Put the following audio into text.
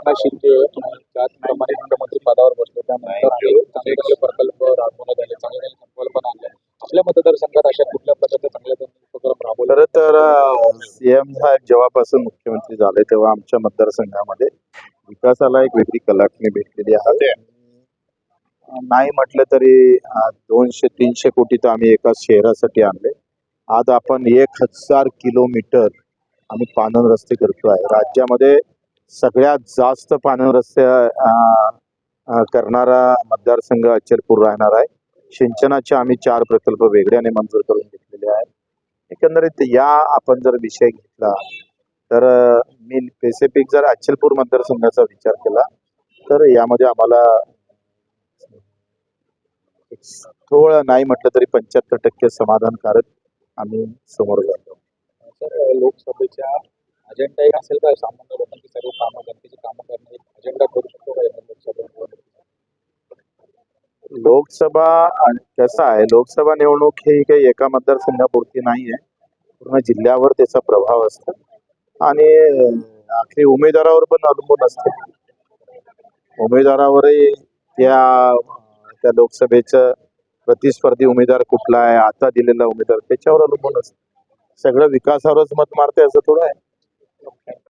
एकनाथ शिंदे त्याचप्रमाणे मुख्यमंत्री पदावर बसले. अनेक चांगले चांगले प्रकल्प राबवण्यात आले चांगले चांगले संकल्पना आणल्या आपल्या मतदारसंघात अशा कुठल्या प्रकारचे चांगले चांगले उपक्रम राबवले? खरं तर सीएम साहेब जेव्हापासून मुख्यमंत्री झाले तेव्हा आमच्या मतदारसंघामध्ये विकासाला एक वेगळी कलाटणी भेटलेली आहे. नाही म्हटलं तरी दोनशे तीनशे कोटी तर आम्ही एका शहरासाठी आणले. आज आपण एक हजार किलोमीटर आम्ही पाणंद रस्ते करतो आहे. राज्यामध्ये सगळ्यात जास्त पाण्यावर रस्ते करणारा मतदारसंघ अचलपूर राहणार आहे. सिंचनाचे आम्ही चार प्रकल्प वेगळ्याने मंजूर करून घेतलेले आहेत. एकंदरीत या आपण जर विषय घेतला तर मी स्पेसिफिक जर अचलपूर मतदारसंघाचा विचार केला तर यामध्ये आम्हाला थोडं नाही म्हटलं तरी पंच्याहत्तर टक्के समाधानकारक आम्ही समोर जातो. तर लोकसभेच्या अजेंडा एक असेल का? सामान्य सर्व कामं जनतेची कामं करणे अजेंडा करू शकतो का लोकसभा निवडणुकीत? लोकसभा कसं आहे लोकसभा निवडणूक ही काही एका मतदारसंघापुरती नाही आहे. पूर्ण जिल्ह्यावर त्याचा प्रभाव असतो. आणि आखरी उमेदवारावर पण अवलंबून असते. उमेदवारावरही त्या त्या लोकसभेचं प्रतिस्पर्धी उमेदवार कुठला आहे आता दिलेला उमेदवार त्याच्यावर अवलंबून असतं. सगळं विकासावरच मत मारते असं थोडं आहे.